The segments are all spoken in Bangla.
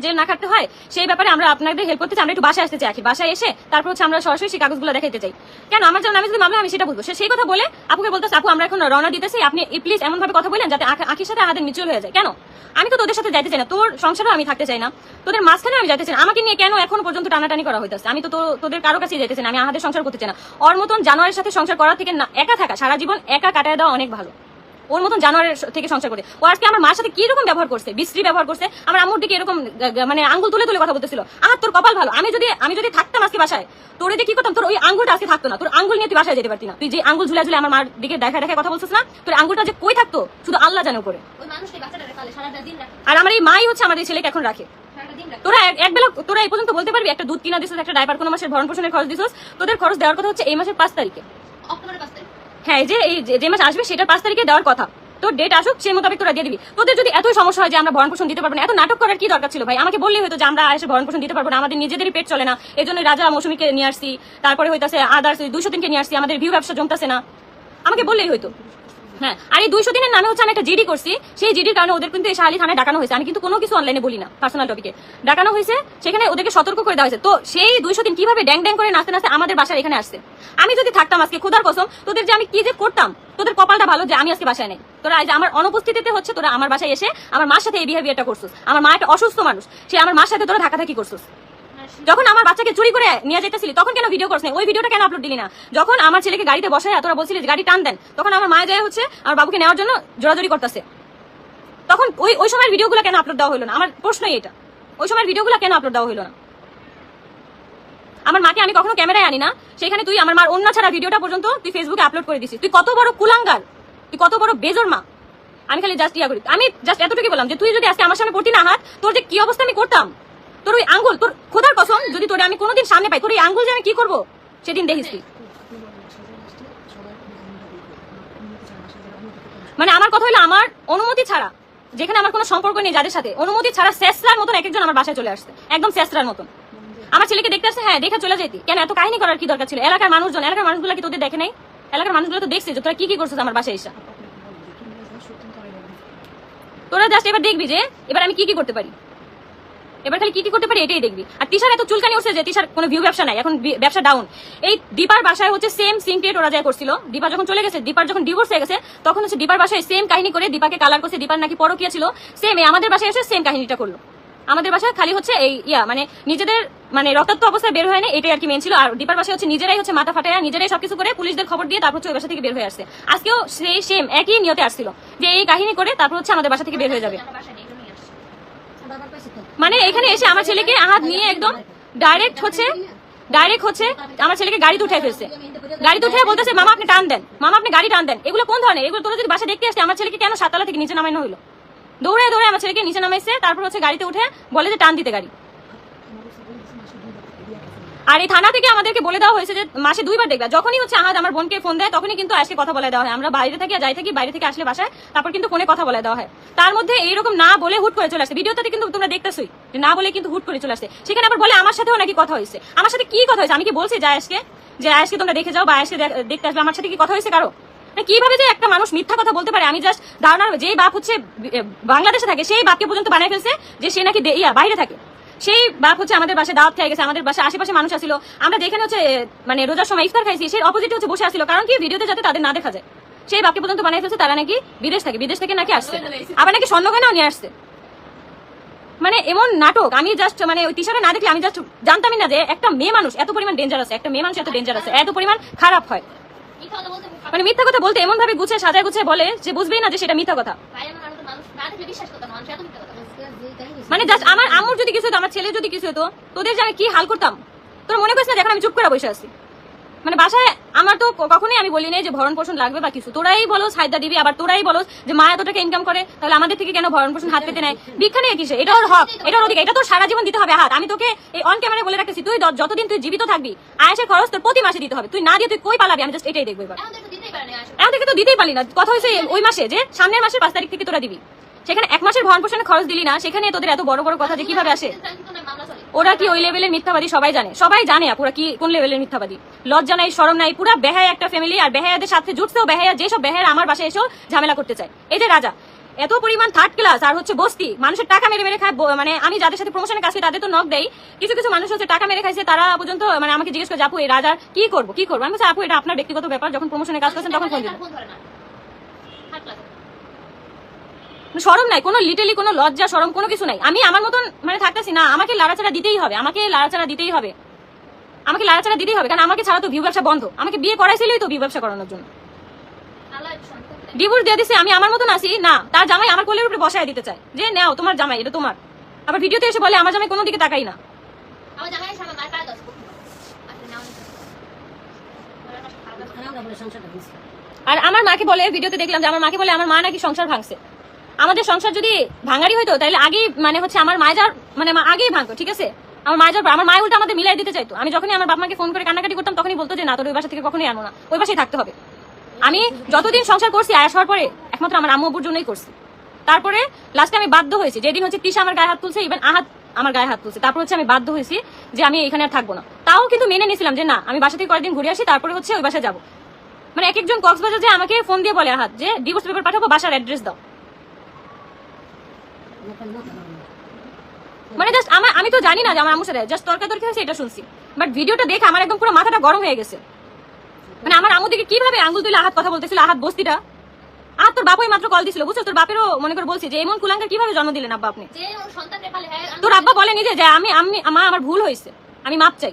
জেল না কাটতে হয়, সেই ব্যাপারে আমরা আপনাদের হেল্প করতে চাই, আমরা একটু বাসায় আসতে চাই আখি বাসায় এসে তারপর হচ্ছে আমরা সরাসরি সেই কাগজগুলো দেখাইতে চাই। কেন? আমার যেমন আমি যদি মামলা আমি সেটা বলব। সে সেই কথা বলে আপুকে বলতেছে আপু, আমরা এখন রওনা দিতেছি। আপনি প্লিজ এমন ভাবে কথা বলেন যাতে আখ- আখির সাথে আমাদের মিউচুয়াল হয়ে যায়। কেন? আমি তো তোদের সাথে যাইতে চাই না। তোর সংসারেও আমি থাকতে চাই না। তোদের মাঝখানে আমি যাইতে চাই না। আমাকে নিয়ে কেন এখন পর্যন্ত টানাটানি করা হইতেছে? আমি তো তো- তোদের কারও কাছে যেতে চাই না। আমি আমাদের সংসার করতে চাই না। ওর মতন জানোয়ারের সাথে সংসার করার থেকে না, একা থাকা, সারা জীবন একা কাটায় দেওয়া অনেক ভালো। ওর মতন জানোয়ারের থেকে সংসার করে। ও আজকে আমার মার সাথে কি রকম ব্যবহার করছে? বিশ্রী ব্যবহার করছে? আমার আম্মুর দিকে এরকম মানে আঙ্গুল তুলে তুলে কথা বলতেছিল। আর তোর কপাল ভালো। আমি যদি আমি যদি থাকতাম আজকে বাসায় তোর যে কি করতাম? তোর ওই আঙ্গুলটা আজকে থাকতো না। তোর আঙ্গুল নিয়ে তুই বাসায় যেতে পারতি না। তুই যে আঙ্গুল ঝুলে ঝুলে আমার মার দিকে দেখা দেখা কথা বলছিস না তোর আঙ্গুলটা যে কই থাকতো? শুধু আল্লাহ জানে করে আর আমার এই মাই হচ্ছে আমার এই ছেলেকে এখন রাখে। তোরা এক- একবেলা তোরা এই পর্যন্ত বলতে পারবি একটা দুধ কিনা দিছিস একটা ডাইপার কোনো মাসের ভরণ পোষণের খরচ দিছিস? তোদের খরচ দেওয়ার কথা হচ্ছে এই মাসের পাঁচ তারিখ। হ্যাঁ যে, এই যে- মাস আসবে সেটার পাঁচ তারিখে দেওয়ার কথা। তোর ডেট আসুক সে মোতাবেক তোরা দিয়ে দিবি। তোদের যদি এতই সমস্যা হয় যে আমরা ভরণ পোষণ দিতে পারব না, এত নাটক করার কি দরকার ছিল ভাই? আমাকে বললেই হয়তো যে আমরা এসে ভরণ পোষণ দিতে পারব না, আমাদের নিজেদেরই পেট চলে না। এই জন্য রাজা মৌসুমীকে নিয়ে আসছি, তারপরে হইতাছে আদার্স দুশো দিনকে নিয়ে আসছি, আমাদের ভিউ ব্যবসা জমতাছে না। আমাকে বললেই হয়তো হ্যাঁ আর এই দুইশো দিনের নামে হচ্ছে আমি একটা জিডি করছি, সেই জিডির কারণে ওদের কিন্তু এই শাহালি থানায় ডাকানো হয়েছে। আমি কিন্তু কোনো কিছু অনলাইনে বলি না পার্সোনাল টপিকে ডাকানো হয়েছে, সেখানে ওদেরকে সতর্ক করে দেওয়া হয়েছে। তো সেই দুইশো দিন কীভাবে ড্যাং ড্যাং করে নাচতে নাচতে আমাদের বাসায় এখানে আসছে? আমি যদি থাকতাম আজকে খুদার কসম, তোদের যে আমি কি যে করতাম, তোদের কপালটা ভালো যে আমি আজকে বাসায় নেই। তোরা আজ আমার অনুপস্থিতিতে হচ্ছে তোরা আমার বাসায় এসে আমার মার সাথে এই বিহেভিয়ারটা করছিস। আমার মা একটা অসুস্থ মানুষ, সে আমার মার সাথে তোরা ধাক্কাধাকি করছিস। যখন আমার বাচ্চাকে চুরি করে নিয়ে যেতেছিলি তখন কেন ভিডিও করছ না ওই ভিডিওটা কেন আপলোড দিলি না? যখন আমার ছেলেকে গাড়িতে বসায়, তোরা বলছিলি গাড়ি টান দেন। তখন আমার মায়ে যায় হচ্ছে আমার বাবুকে নেওয়ার জন্য জোরাজোরি করতেছে। তখন ওই ওই সময়ের ভিডিওগুলো কেন আপলোড দেওয়া হলো না? আমার প্রশ্নই এটা। ওই সময়ের ভিডিওগুলো কেন আপলোড দেওয়া হলো না? আমার মাকে আমি কখনো ক্যামেরায় আনি না। সেখানে তুই আমার মার অন্য ছাড়া ভিডিওটা পর্যন্ত তুই ফেসবুকে আপলোড করে দিছিস। তুই কত বড় কুলাঙ্গার? তুই কত বড় বেজর মা? আমি খালি জাস্ট ইয়া করি। আমি জাস্ট এতটুকু বললাম যে, তুই যদি আজকে আমার সামনে পড়তি না হাত, তোর যে কি অবস্থা আমি করতাম? তোর ওই আঙ্গুল, তোর খোদার কসম, যদি তোরে আমি কোনোদিন সামনে পাই, তোর এই আঙ্গুল যে আমি কি করব? সেদিন দেখিস তুই। মানে আমার কথা হলো, আমার অনুমতি ছাড়া, যেখানে আমার কোনো সম্পর্ক নেই যাদের সাথে, অনুমতি ছাড়া শেষরার মতন এক একজন আমার বাসায় চলে আসছে, একদম শেষরার মতন। আমার ছেলেকে দেখতে আসছে হ্যাঁ দেখে চলে যেতি কেন, এত কাহিনী করার কি দরকার ছিল? এলাকার মানুষজন, এলাকার মানুষগুলো কি তোদের দেখে নাই? এলাকার মানুষগুলো তো দেখছে যে তোরা কি কি করছিস আমার বাসায় এসে। তোরা জাস্ট এবার দেখবি যে, এবার আমি কি কি করতে পারি। এবার খালি কি কি করতে পারি এটাই দেখবি আর তিশার এত চুলকানি উঠছে যে তিশার কোনো ভিউ ব্যবসা নাই এখন ব্যবসা ডাউন এই দীপার বাসায় হচ্ছে সেম সিংক্রেট ওরা যায় করছিল দীপা যখন চলে গেছে দীপার যখন ডিভোর্স হয়ে গেছে তখন হচ্ছে দীপার বাসায় সেম কাহিনী করে দীপাকে কালার করছে দীপার নাকি পরকিয়া ছিল সেম এই আমাদের বাসায় এসে সেম কাহিনীটা করল আমাদের বাসায় খালি হচ্ছে এই ইয়া মানে নিজেদের মানে রক্তাক্ত অবস্থায় বের হয় না এটাই আর কি মেন ছিল আর দীপার বাসায় হচ্ছে নিজেরাই হচ্ছে মাথা ফাটায় নিজেরাই সবকিছু করে পুলিশদের খবর দিয়ে তারপর হচ্ছে ওই বাসা থেকে বের হয়ে আসছে আজকেও সেই সেম একই নিয়তে আসছিল যে এই কাহিনী করে তারপর হচ্ছে আমাদের বাসা থেকে বের হয়ে যাবে মানে এখানে এসে আমার ছেলেকে হাত নিয়ে একদম ডাইরেক্ট হচ্ছে ডাইরেক্ট হচ্ছে, আমার ছেলেকে গাড়িতে উঠে ফেলছে। গাড়িতে উঠে বলতেছে, মামা, আপনি টান দেন। মামা, আপনি গাড়ি টান দেন। এগুলো কোন ধরনের? এগুলো তোরা যদি বাসা দেখতে আসছে আমার ছেলেকে কেন সাততলা থেকে নিচে নামানো হলো? দৌড়ে দৌড়ে আমার ছেলেকে নিচে নামাইছে, তারপর হচ্ছে গাড়িতে উঠে বলে যে, টান দিতে গাড়ি। আর এই থানা থেকে আমাদেরকে বলে দেওয়া হয়েছে যে মাসে দুইবার দেখবে। যখনই হচ্ছে আহাদ আমার বোনকে ফোন দেয়, তখনই কিন্তু আজকে কথা বলে দেওয়া হয়। আমরা বাইরে থেকে যাই থাকি, বাইরে থেকে আসলে বাসায়, তারপর কিন্তু ফোনে কথা বলে দেওয়া হয়। তার মধ্যে এইরকম না বলে হুট করে চলে আসে। ভিডিওতে কিন্তু তোমরা দেখতেছই যে না বলে কিন্তু হুট করে চলে আসে। সেখানে আবার বলে আমার সাথেও নাকি কথা হয়েছে। আমার সাথে কি কথা হয়েছে? আমি কি বলছি যে আজকে? যে আজকে তোমরা দেখে যাও বা আজকে দেখতে আসবে। আমার সাথে কি কথা হয়েছে কারও? মানে কীভাবে যে একটা মানুষ মিথ্যা কথা বলতে পারে? আমি জাস্ট ধারণা যেই বাপ হচ্ছে বাংলাদেশে থাকে, সেই বাপকে পর্যন্ত বানায় ফেলছে যে সে নাকি ইয়া, বাইরে থাকে। সেই বাপ হচ্ছে আমাদের বাসায় দাওয়াত খেয়ে গেছে, আমাদের বাসায় আশেপাশে মানুষ আসছিল আমরা যেখানে হচ্ছে মানে রোজার সময় ইফতার খাইছি, সেই অপোজিটে হচ্ছে বসে আসছিল কারণ কি? ভিডিওতে যাতে তাদের না দেখা যায়। সেই বাপকে পর্যন্ত বানাই ফেলছে, তারা নাকি বিদেশ থাকে, বিদেশ থেকে নাকি আসছে। আবার নাকি স্বর্ণ গয়নাও নিয়ে আসছে। মানে এমন নাটক, আমি জাস্ট মানে ওই টিশারে না দেখলে আমি জাস্ট জানতামই না যে একটা মেয়ে মানুষ এত পরিমাণ ডেঞ্জার আছে একটা মেয়ে মানুষ এত ডেঞ্জার আছে এত পরিমাণ খারাপ হয়। মানে মিথ্যা কথা বলতে এমন ভাবে গুছিয়ে, সাজায় গুছিয়ে বলে যে বুঝবেই না যে সেটা মিথ্যা কথা। মানে জাস্ট আমার আম্মুর যদি কিছু হতো আমার ছেলে যদি কিছু হতো তোদের যে আমি কি হাল করতাম? তোর মনে করিস না এখন আমি চুপ করে বসে আছি? মানে বাসায় আমার তো কখনোই আমি বলি নাই যে ভরণ পোষণ লাগবে বা কিছু। তোরাই বলো সাইদা দিবি আবার তোরাই বলো যে মা এত টাকা ইনকাম করে তাহলে আমাদের থেকে কেন ভরণ পোষণ হাত পেতে নেয় ভিক্ষা নিয়ে কিসে? এটা ওর হক এটা ওর অধিকার এটা তোর সারা জীবন দিতে হবে হাত। আমি তোকে এই অন ক্যামেরা বলে রাখতেছি তুই যতদিন তুই জীবিত থাকবি আয়েসের খরচ তোর প্রতি মাসে দিতে হবে। তুই না দিয়ে তুই কই পালাবি? আমি জাস্ট এটাই দেখব এবার। এখন থেকে তো দিতেই পারলি না। কথা হয়েছে ওই মাসে যে সামনের মাসের পাঁচ তারিখ থেকে তোরা দিবি। সেখানে এক মাসের ভরণ পোষণের খরচ দিলি না, সেখানে তোদের এত বড় বড় কথা যে কীভাবে আসে। ওরা কি ওই লেভেলের মিথ্যাবাদী? সবাই জানে। সবাই জানে পুরা কি, কোন লেভেলের মিথ্যাবাদী। লজ্জা নাই, শরম নাই, পুরা বেহায় একটা ফ্যামিলি আর বেহায়াদের সাথে জুটছেও বেহায়া, যেসব বেহায়া আমার বাসায় এসেও ঝামেলা করতে চায়। এই যে রাজা, এত পরিমাণ থার্ড ক্লাস আর হচ্ছে বস্তি, মানুষের টাকা মেরে মেরে খায় মানে আমি যাদের সাথে প্রমোশনের কাজ করি, তাদের তো নক দেই। কিছু কিছু মানুষ হচ্ছে টাকা মেরে খাইছে, তারা পর্যন্ত মানে আমাকে জিজ্ঞেস করে আপু, এই রাজার কি করব কি করব? আমি আপু, এটা আপনার ব্যক্তিগত ব্যাপার, যখন প্রমোশনের কাজ করছেন, তখন ফোন ধরে না হাত ক্লাস সরম নাই কোনো লিটালি কোনো লজ্জা সরম কোনো কিছু নাই। আমি আমার মতন মানে থাকতেছি না আমাকে লাড়াচাড়া দিতেই হবে আমাকে লাড়াচাড়া দিতেই হবে। আমাকে লাড়াচাড়া দিতেই হবে কারণ আমাকে ছাড়া তো ভিউ ব্যবসা বন্ধ। আমাকে বিয়ে করাইছিলই তো ভিউ ব্যবসা করানোর জন্য। ডিভোর্স দিয়ে দিছে আমি আমার মতন আসি না তার জামাই আমার কোলের উপরে বসায় দিতে চায়। যে নাও তোমার জামাই এটা তোমার। আবার ভিডিওতে এসে বলে আমার জামাই কোনো দিকে তাকাই না। আচ্ছা আর আমার মাকে বলে ভিডিওতে দেখলাম যে আমার মাকে বলে আমার মা নাকি সংসার ভাঙছে। আমাদের সংসার যদি ভাঙারি হইতো, তাহলে আগেই মানে হচ্ছে আমার মায়ের মানে মা আগেই ভাঙতো, ঠিক আছে? আমার মায়ের আমার মায় উল্টা আমাদের মিলাই দিতে চাইতো। আমি যখনই আমার বাপ মাকে ফোন করে কান্নাকাটি করতাম, তখনই বলতো যে, না, তোর ওই বাসা থেকে কখনোই আনো না। ওই বাসায় থাকতে হবে। আমি যতদিন সংসার করছি, আয়াস হওয়ার পরে একমাত্র আমার আম্মু আব্বুর জন্যই করছি। তারপরে লাস্টে আমি বাধ্য হয়েছি। যেদিন হচ্ছে তিশা আমার গায়ে হাত তুলছে ইভেন আহাত আমার গায়ে হাত তুলছে। তারপর হচ্ছে আমি বাধ্য হয়েছি যে, আমি এখানে আর থাকব না। তাও কিন্তু মেনে নিয়েছিলাম যে, না, আমি বাসা থেকে কয়েকদিন ঘুরে আসি, তারপরে হচ্ছে ওই বাসায় যাব। মানে এক একজন কক্সবাজার যে আমাকে ফোন দিয়ে বলে, আহাত, যে ডিভোর্স পেপার পাঠাবো, বাসার অ্যাড্রেস দাও। মানে জাস্ট আমার আমি তো জানি না যে আমার আম্মুর সাথে জাস্ট তর্কাতর্কি হয়েছে এটা শুনছি। বাট ভিডিওটা দেখে আমার একদম পুরো মাথাটা গরম হয়ে গেছে। মানে আমার আম্মু দিকে কীভাবে আঙ্গুল তুলে আহাত কথা বলতেছিল আহাত বস্তিটা? আহাত তোর বাপই মাত্র কল দিছিল বুঝছ? তোর বাপেরও মনে করে বলছে যে এমন কুলাঙ্কার কীভাবে জন্ম দিলেন আব্বা আপনি? হ্যাঁ আমি- তোর আব্বা বলে নিজে যে আমি আমি মা আমার ভুল হয়েছে। আমি মাপ চাই।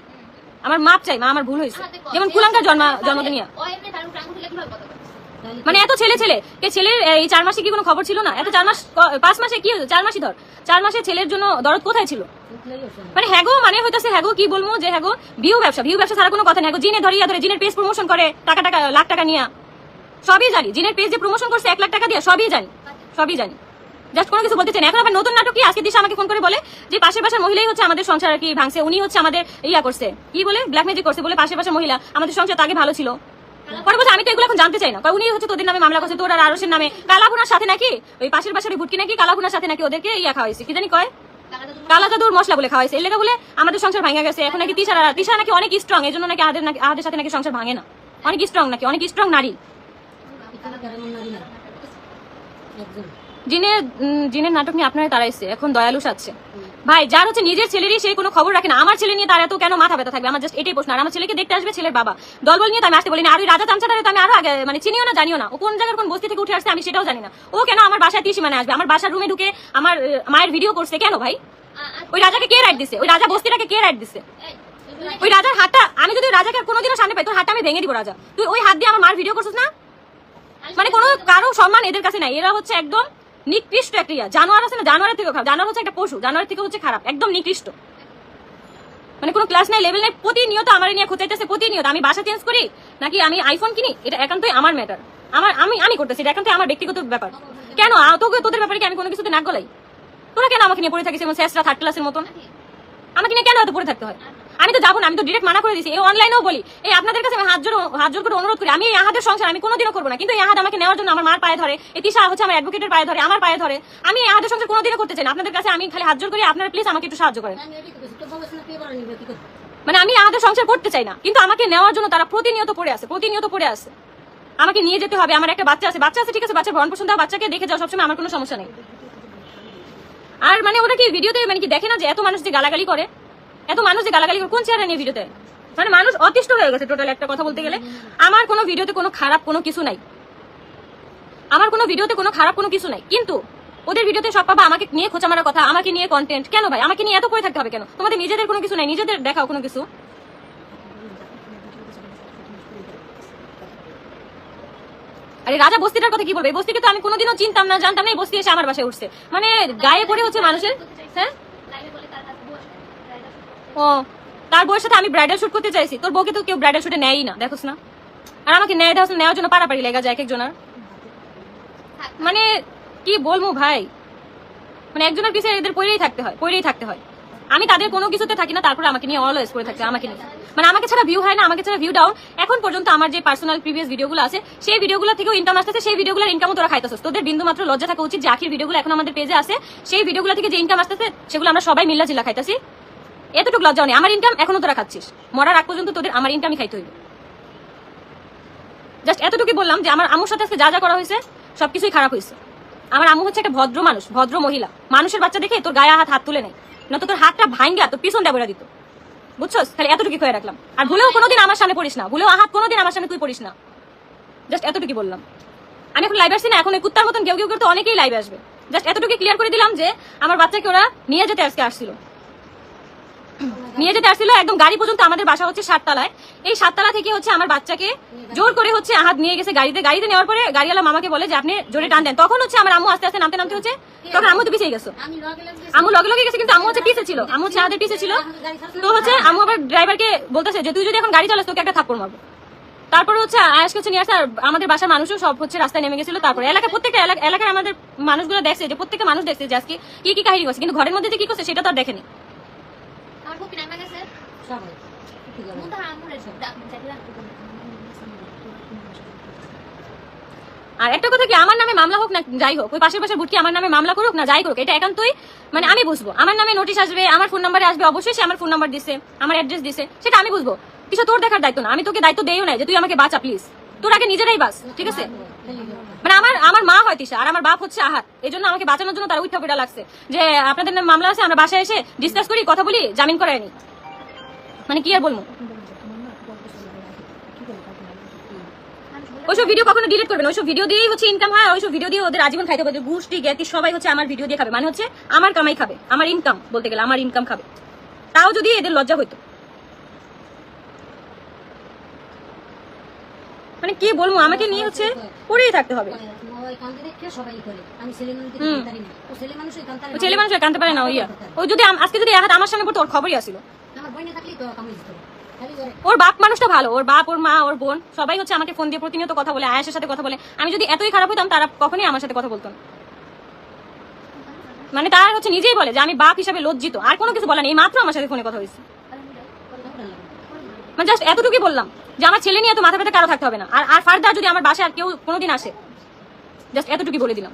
আমার মাপ চাই মা আমার ভুল হয়েছে। যেমন কুলাঙ্কার জন্ম সন্তান মানে এত ছেলে ছেলে। কে ছেলের, এই চার মাসে কি কোনো খবর ছিল না? এত চার মাস পাঁচ মাসে কি চার মাসই ধর। চার মাসে ছেলের জন্য দরদ কোথায় ছিল? না। মানে হ্যাগো মানে হইতাছে হ্যাগো, কি বলব যে হ্যাগো? ভিউ ব্যবসা ভিউ ব্যবসা ছাড়া কোনো কথা নেই। হ্যাগো, জিনে ধরিয়া ধরে, জিনের পেজ প্রমোশন করে, টাকা টাকা, লাখ টাকা নিয়া। সবই জানি। জিনের পেজ যে প্রমোশন করছে, এক লাখ টাকা দিয়ে, সবই জানি। সবই জানি। জাস্ট কোনো কিছু বলতে চাই না। এখন আবার নতুন নাটক কি? আজকে দিশা আমাকে ফোন করে বলে যে পাশের পাশের মহিলাই হচ্ছে আমাদের সংসার আর কি ভাঙছে। উনি হচ্ছে আমাদের ইয়া করছে। কি বলে? ব্ল্যাক ম্যাজিক করছে বলে পাশের পাশের মহিলা আমাদের সংসার তো আগে ভালো ছিল। পরে বলছে, আমি তো এগুলো এখন জানতে চাই না। উনি হচ্ছে তোদের নামে মামলা করছে, তোর আর আরসের নামে। কালাভুনার সাথে নাকি? ওই পাশের পাশের ভুটকি নাকি? কালাভুনার সাথে নাকি ওদেরকে ইয়া হয়েছে, কি জানি কয়? কালা জাদুর মশলা বলে খাওয়াইছে এর লেগে বলে, আমাদের সংসার ভাঙা গেছে, এখন নাকি তিসারা তিশারা নাকি অনেক স্ট্রং এই জন্য নাকি আহাদের নাকি আহাদের সাথে নাকি সংসার ভাঙে না। অনেক স্ট্রং নাকি, অনেক স্ট্রং নারী। এখানে কারণ নারী না একজন জিনের নাটক নিয়ে আপনারা তারাইছে এখন দয়ালু সাচ্ছে ভাই, যার হচ্ছে নিজের ছেলেরই সেই কোনো খবর রাখে না। আমার ছেলে নিয়ে তার এত কেন মাথা ব্যথা থাকবে? আমার জাস্ট এটাই প্রশ্ন। আর আমার ছেলেকে দেখতে আসবে ছেলের বাবা। দলবল নিয়ে তো আমি আসতে বলিনি। আর ওই রাজা চামচাটারে তো আমি আরও আগে মানে চিনিও না, জানিও না। ও কোন জায়গার কোন বস্তি থেকে উঠে আসছে আমি সেটাও জানি না। ও কেন আমার বাসায় তিসি মানে আসবে? আমার বাসার রুমে ঢুকে আমার মায়ের ভিডিও করছে কেন ভাই? ওই রাজাকে কে রাইট দিছে? ওই রাজা বস্তিটাকে কে রাইট দিছে? ওই রাজার হাতটা, আমি যদি রাজাকে কোনোদিনও সামনে পাই, তোর হাতটা আমি ভেঙে দিব, রাজা। তুই ওই হাত দিয়ে আমার মার ভিডিও করছিস না? মানে কোনো কারও সম্মান এদের কাছে নাই। এরা হচ্ছে একদম নিকৃষ্ট একটা ইয়া। জানোয়ার আছে না? জানোয়ারের থেকে খারাপ। জানোয়ার হচ্ছে একটা পশু। জানোয়ারের থেকে হচ্ছে খারাপ। একদম নিকৃষ্ট। মানে কোনো ক্লাস নাই লেভেল নাই, প্রতিনিয়ত আমার নিয়ে খোঁচাইতেছে, প্রতিনিয়ত। আমি বাসা চেঞ্জ করি, নাকি আমি আইফোন কিনি? এটা একান্তই আমার ম্যাটার আমার, আমি আমি করতেছি, এটা একান্তই আমার ব্যক্তিগত ব্যাপার। কেন? তোকে তোদের ব্যাপারে কি আমি কোনো কিছুতে নাক গলাই তোরা কেন আমাকে নিয়ে পড়ে থাকিস এবং শেষরা থার্ড ক্লাসের মতন? আমাকে নিয়ে কেন এত পড়ে থাকতে হয়? আমি তো যাব না আমি তো ডিরেক্ট মানা করে দিছি। এই অনলাইনেও বলি এই আপনাদের কাছে আমি হাত জোর হাত জোর করে অনুরোধ করি আমি এই আহাদের সংসার আমি কোনোদিনও করব না। কিন্তু এই আহাদ আমাকে নেওয়ার জন্য আমার মার পায়ে ধরে এই তিশা হচ্ছে আমার অ্যাডভোকেটের পায়ে ধরে আমার পায়ে ধরে। আমি এই আহাদের সংসার কোনোদিনও করতে চাই না। আপনাদের কাছে আমি খালি হাত জোর করি আপনারা প্লিজ আমাকে একটু সাহায্য করেন। মানে আমি আমাদের সংসার করতে চাই না কিন্তু আমাকে নেওয়ার জন্য তারা প্রতিনিয়ত পড়ে আছে প্রতিনিয়ত পড়ে আছে। আমাকে নিয়ে যেতে হবে আমার একটা বাচ্চা আছে বাচ্চা আছে ঠিক আছে বাচ্চা ভরণ পোষণ দেওয়া বাচ্চাকে দেখে যাও সবসময় আমার কোনো সমস্যা নেই। আর মানে ওরা কি ভিডিওতে মানে কি দেখে না যে এত মানুষ যে গালাগালি করে? এত মানুষ যে গালাগালি কোন চেহারা নিয়ে ভিডিওতে? মানে মানুষ অতিষ্ঠ হয়ে গেছে টোটাল একটা কথা বলতে গেলে। আমার কোনো ভিডিওতে কোনো খারাপ কোনো কিছু নাই। আমার কোনো ভিডিওতে কোনো খারাপ কোনো কিছু নাই। কিন্তু ওদের ভিডিওতে সব পাবা, আমাকে নিয়ে খোঁচা মারার কথা, আমাকে নিয়ে কন্টেন্ট কেন ভাই? আমাকে নিয়ে এত করে থাকতে হবে কেন? তোমাদের নিজেদের কোনো কিছু নাই, নিজেদের দেখাও কোনো কিছু। আরে রাজা বস্তিটার কথা কি বলবে? এই বস্তিকে তো আমি কোনোদিনও চিনতাম না, জানতাম না, এই বস্তি এসে আমার বাসায় উঠছে। মানে গায়ে পড়ে হচ্ছে মানুষের হ্যাঁ লাইভে বলে তার হাত বসে রাইডার ও তার বউয়ের সাথে আমি ব্রাইডাল শুট করতে চাইছি? তোর বউকে তো কেউ ব্রাইডাল শুটে নেয়ই না দেখোস না? আর আমাকে নেয় দেওয়া নেওয়ার জন্য পারাপারি লেগে যায় এক একজনের। মানে কি বলব ভাই? মানে একজনের পিছিয়ে এদের পড়েই থাকতে হয় পড়েই থাকতে হয়। আমি তাদের কোনো কিছুতে থাকি না তারপরে আমাকে নিয়ে অলওয়েজ করে হয়, আমাকে নিয়ে। মানে আমাকে ছাড়া ভিউ হয় না আমাকে ছাড়া ভিউ ডাউন এখন পর্যন্ত আমার যে পার্সোনাল প্রিভিয়াস ভিডিওগুলো আছে সেই ভিডিওগুলো থেকেও ইনকাম আসতেছে সেই ভিডিওগুলোর ইনকামও তোরা খাইতেছিস। তোদের বিন্দু মাত্র লজ্জা থাকা উচিত যে আখির ভিডিওগুলো এখন আমাদের পেজে আছে সেই ভিডিওগুলো থেকে যে ইনকাম আসতেছে সেগুলো আমরা সবাই মিল্লা জিল্লা খাইতেছি। এতটুকু লজ্জা নেই। আমার ইনকাম এখনও তোরা খাচ্ছিস। মরার আগ পর্যন্ত তোদের আমার ইনকামই খাইতে হইবে। জাস্ট এতটুকুই বললাম যে আমার আম্মুর সাথে আজকে যা যা করা হয়েছে, সবকিছুই খারাপ হয়েছে। আমার আম্মু হচ্ছে একটা ভদ্র মানুষ, ভদ্র মহিলা। মানুষের বাচ্চা দেখে তোর গায়ে হাত হাত তুলে নেই। না তো তোর হাতটা ভাঙ্গা তোর পিছন দেবরা দিত। বুঝছস? খালি এতটুকু করে রাখলাম। আর ভুলেও কোনোদিন আমার সামনে পড়িস না। ভুলেও আহাত কোনোদিন আমার সামনে তুই পড়িস না। জাস্ট এতটুকু বললাম। আমি এখন লাইভ আসছি না, এখন ওই কুত্তার মতন কেউ কেউ করতে অনেকেই লাইভ আসবে। জাস্ট এতটুকু ক্লিয়ার করে দিলাম যে আমার বাচ্চাকে ওরা নিয়ে যেতে আজকে আসছিল। নিয়ে যেতে আসছিল, একদম গাড়ি পর্যন্ত আমাদের বাসা হচ্ছে সাততলায়। এই সাততলা থেকে হচ্ছে আমার বাচ্চাকে জোর করে হচ্ছে আহাত নিয়ে গেছে গাড়িতে। গাড়িতে নেওয়ার পরে গাড়িওয়ালা মামাকে বলে যে, আপনি জোরে টান দেন। তখন হচ্ছে আমার আম্মু আস্তে আস্তে নামতে নামতে হচ্ছে, তখন আম্মু তো পিছিয়ে গেছো। আম্মু লগে লগে গেছে, কিন্তু আম্মু হচ্ছে পিছে ছিল। আম্মু হচ্ছে আমাদের পিছে ছিল। তো হচ্ছে আম্মু আবার ড্রাইভারকে বলতেছে যে, তুই যদি এখন গাড়ি চালাস, তোকে একটা থাপ্পড় মারবো। তারপরে হচ্ছে আয়াস কাছে নিয়ে আসে আমাদের বাসার মানুষও সব হচ্ছে রাস্তায় নেমে গেছিল। তারপরে এলাকা প্রত্যেকটা এলাকা এলাকায় আমাদের মানুষগুলো দেখছে যে, প্রত্যেকটা মানুষ দেখছে যে, আজকে কি কি কাহিনী করছে। কিন্তু ঘরের মধ্যে যে কি করছে, সেটা তো আর দেখেনি আমার কপি নামে গেছে সবাই ঠিক আছে মুন্তা আমরে যাইতে রাখতে আর একটা কথা কি? আমার নামে মামলা হোক না যাই হোক। ওই পাশের পাশের বুটকি আমার নামে মামলা করুক না যাই করুক এটা একান্তই। মানে আমি বুঝব। আমার নামে নোটিশ আসবে আমার ফোন নাম্বারে আসবে অবশ্যই সে আমার ফোন নাম্বার দিছে আমার অ্যাড্রেস দিছে সেটা আমি বুঝব। কিছু তোর দেখার দায়িত্ব না। আমি তোকে দায়িত্ব দেইও না যে তুই আমাকে বাঁচা প্লিজ তোর আগে নিজেরাই বাস ঠিক আছে? মানে আমার আমার মা হয় তিশা আর আমার বাপ হচ্ছে আহাত এই জন্য আমাকে বাঁচানোর জন্য তারা উঠা লাগছে। যে আপনাদের নামে মামলা আছে আমরা বাসায় এসে ডিসকাস করি কথা বলি জামিন করায়নি মানে কি আর বলব? ওইসব ভিডিও কখনো ডিলিট করবেন ওইসব ভিডিও দিয়েই হচ্ছে ইনকাম হয় ওইসব ভিডিও দিয়ে ওদের আজীবন খাইতে হবে। গোষ্ঠী জ্ঞাতি সবাই হচ্ছে আমার ভিডিও দিয়ে খাবে। মানে হচ্ছে আমার কামাই খাবে, আমার ইনকাম বলতে গেলে আমার ইনকাম খাবে। তাও যদি এদের লজ্জা হইতো। মানে কি বলব, আমাকে নিয়ে হচ্ছে পড়েই থাকতে হবে। ছেলে মানুষ কানতে পারে না। ওই যদি আজকে যদি আমার সামনে পড়তো, ওর খবরই আসিল ওর বাপ মানুষটা ভালো, ওর বাপ, ওর মা, ওর বোন, সবাই হচ্ছে আমাকে ফোন দিয়ে প্রতিনিয়ত কথা বলে, আয়াসের সাথে কথা বলে। আমি যদি এতই খারাপ হইতাম, তারা কখনোই আমার সাথে কথা বলতো মানে তারা হচ্ছে নিজেই বলে যে, আমি বাপ হিসাবে লজ্জিত, আর কোনো কিছু বলে না এই মাত্র আমার সাথে ফোনে কথা হয়েছে। মানে জাস্ট এতটুকুই বললাম, যে আমার ছেলে নিয়ে এত মাথা ব্যথা কারও থাকতে হবে না। আর আর ফার্দার যদি আমার বাসায় আর কেউ কোনোদিন আসে জাস্ট এতটুকুই বলে দিলাম।